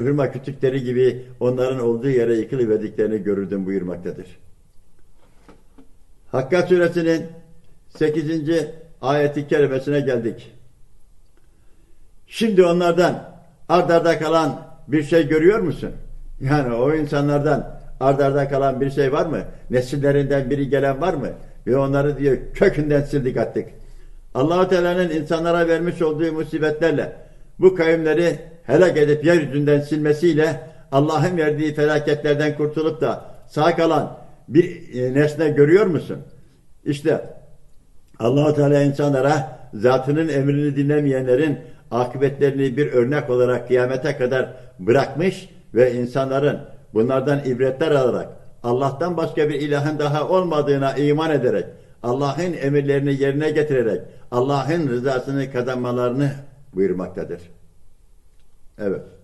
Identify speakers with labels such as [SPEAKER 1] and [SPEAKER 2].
[SPEAKER 1] hırma kütükleri gibi onların olduğu yere yıkılıverdiklerini görürdüm buyurmaktadır. Hakka suresinin 8. ayeti kerimesine geldik. Şimdi onlardan ardarda kalan bir şey görüyor musun? Yani o insanlardan ardarda kalan bir şey var mı? Nesillerinden biri gelen var mı? Ve onları diyor kökünden sildik attık. Allahu Teala'nın insanlara vermiş olduğu musibetlerle bu kavimleri helak edip yeryüzünden silmesiyle Allah'ın verdiği felaketlerden kurtulup da sağ kalan bir e, nesne görüyor musun? İşte Allahu Teala insanlara zatının emrini dinlemeyenlerin akıbetlerini bir örnek olarak kıyamete kadar bırakmış ve insanların bunlardan ibretler alarak Allah'tan başka bir ilahın daha olmadığına iman ederek Allah'ın emirlerini yerine getirerek Allah'ın rızasını kazanmalarını buyurmaktadır. Evet.